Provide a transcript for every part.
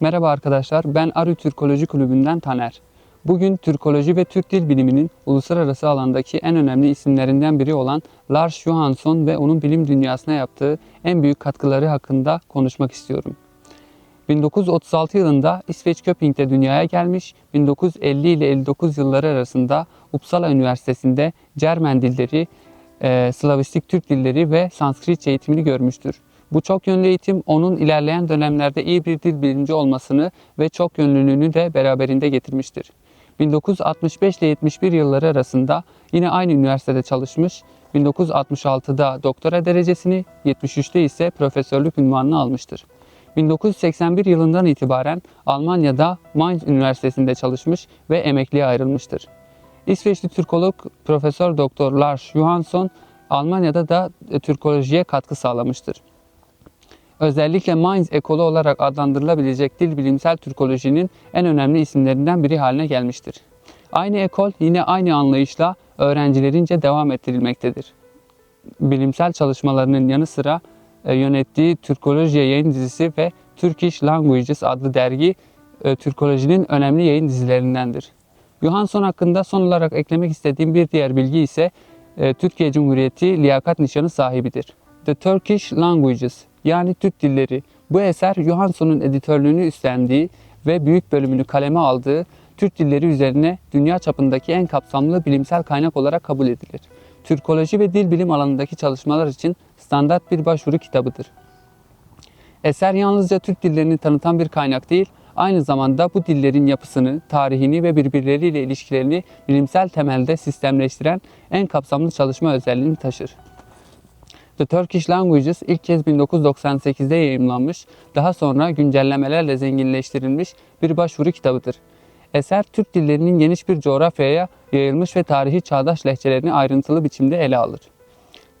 Merhaba arkadaşlar, ben Arı Türkoloji Kulübü'nden Taner. Bugün Türkoloji ve Türk Dil Bilimi'nin uluslararası alandaki en önemli isimlerinden biri olan Lars Johansson ve onun bilim dünyasına yaptığı en büyük katkıları hakkında konuşmak istiyorum. 1936 yılında İsveç Köping'de dünyaya gelmiş, 1950 ile 59 yılları arasında Uppsala Üniversitesi'nde Cermen dilleri, Slavistik Türk dilleri ve Sanskritçe eğitimini görmüştür. Bu çok yönlü eğitim onun ilerleyen dönemlerde iyi bir dil bilimci olmasını ve çok yönlülüğünü de beraberinde getirmiştir. 1965 ile 71 yılları arasında yine aynı üniversitede çalışmış, 1966'da doktora derecesini, 73'te ise profesörlük unvanını almıştır. 1981 yılından itibaren Almanya'da Mainz Üniversitesi'nde çalışmış ve emekliye ayrılmıştır. İsveçli Türkolog Profesör Doktor Lars Johansson Almanya'da da e, Türkolojiye katkı sağlamıştır. Özellikle Mainz ekolü olarak adlandırılabilecek dil bilimsel Türkolojinin en önemli isimlerinden biri haline gelmiştir. Aynı ekol yine aynı anlayışla öğrencilerince devam ettirilmektedir. Bilimsel çalışmalarının yanı sıra e, yönettiği Türkoloji yayın dizisi ve Turkish Languages adlı dergi e, Türkolojinin önemli yayın dizilerindendir. Johansson hakkında son olarak eklemek istediğim bir diğer bilgi ise e, Türkiye Cumhuriyeti liyakat nişanı sahibidir. The Turkish Languages yani Türk dilleri. Bu eser Johansson'un editörlüğünü üstlendiği ve büyük bölümünü kaleme aldığı Türk dilleri üzerine dünya çapındaki en kapsamlı bilimsel kaynak olarak kabul edilir. Türkoloji ve dil bilim alanındaki çalışmalar için standart bir başvuru kitabıdır. Eser yalnızca Türk dillerini tanıtan bir kaynak değil, aynı zamanda bu dillerin yapısını, tarihini ve birbirleriyle ilişkilerini bilimsel temelde sistemleştiren en kapsamlı çalışma özelliğini taşır. The Turkish Languages ilk kez 1998'de yayımlanmış, daha sonra güncellemelerle zenginleştirilmiş bir başvuru kitabıdır. Eser Türk dillerinin geniş bir coğrafyaya yayılmış ve tarihi çağdaş lehçelerini ayrıntılı biçimde ele alır.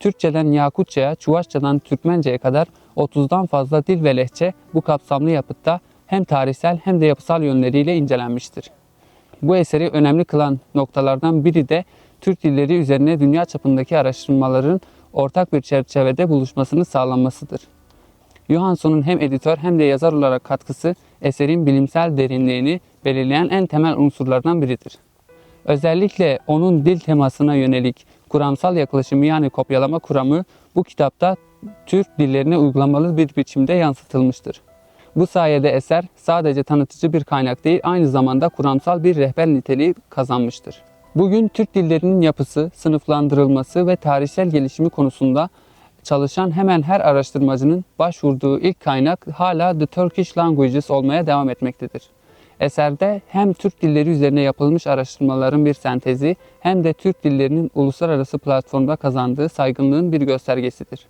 Türkçeden Yakutça'ya, Çuvaşçadan Türkmence'ye kadar 30'dan fazla dil ve lehçe bu kapsamlı yapıtta hem tarihsel hem de yapısal yönleriyle incelenmiştir. Bu eseri önemli kılan noktalardan biri de Türk dilleri üzerine dünya çapındaki araştırmaların ortak bir çerçevede buluşmasını sağlanmasıdır. Johansson'un hem editör hem de yazar olarak katkısı eserin bilimsel derinliğini belirleyen en temel unsurlardan biridir. Özellikle onun dil temasına yönelik kuramsal yaklaşımı yani kopyalama kuramı bu kitapta Türk dillerine uygulamalı bir biçimde yansıtılmıştır. Bu sayede eser sadece tanıtıcı bir kaynak değil, aynı zamanda kuramsal bir rehber niteliği kazanmıştır. Bugün Türk dillerinin yapısı, sınıflandırılması ve tarihsel gelişimi konusunda çalışan hemen her araştırmacının başvurduğu ilk kaynak hala The Turkish Languages olmaya devam etmektedir. Eserde hem Türk dilleri üzerine yapılmış araştırmaların bir sentezi hem de Türk dillerinin uluslararası platformda kazandığı saygınlığın bir göstergesidir.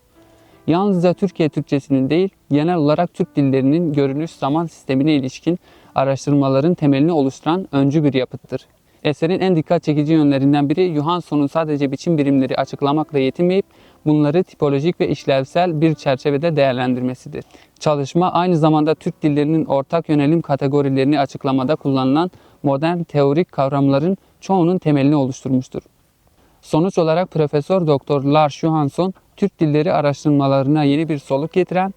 Yalnızca Türkiye Türkçesinin değil, genel olarak Türk dillerinin görünüş zaman sistemine ilişkin araştırmaların temelini oluşturan öncü bir yapıttır. Eserin en dikkat çekici yönlerinden biri Johansson'un sadece biçim birimleri açıklamakla yetinmeyip bunları tipolojik ve işlevsel bir çerçevede değerlendirmesidir. Çalışma aynı zamanda Türk dillerinin ortak yönelim kategorilerini açıklamada kullanılan modern teorik kavramların çoğunun temelini oluşturmuştur. Sonuç olarak Profesör Doktor Lars Johansson Türk dilleri araştırmalarına yeni bir soluk getiren,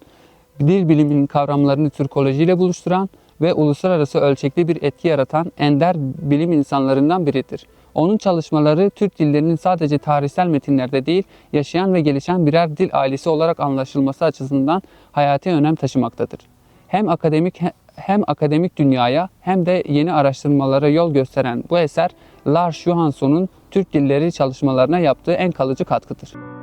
dil biliminin kavramlarını Türkolojiyle buluşturan ve uluslararası ölçekli bir etki yaratan ender bilim insanlarından biridir. Onun çalışmaları Türk dillerinin sadece tarihsel metinlerde değil, yaşayan ve gelişen birer dil ailesi olarak anlaşılması açısından hayati önem taşımaktadır. Hem akademik hem akademik dünyaya hem de yeni araştırmalara yol gösteren bu eser Lars Johansson'un Türk dilleri çalışmalarına yaptığı en kalıcı katkıdır.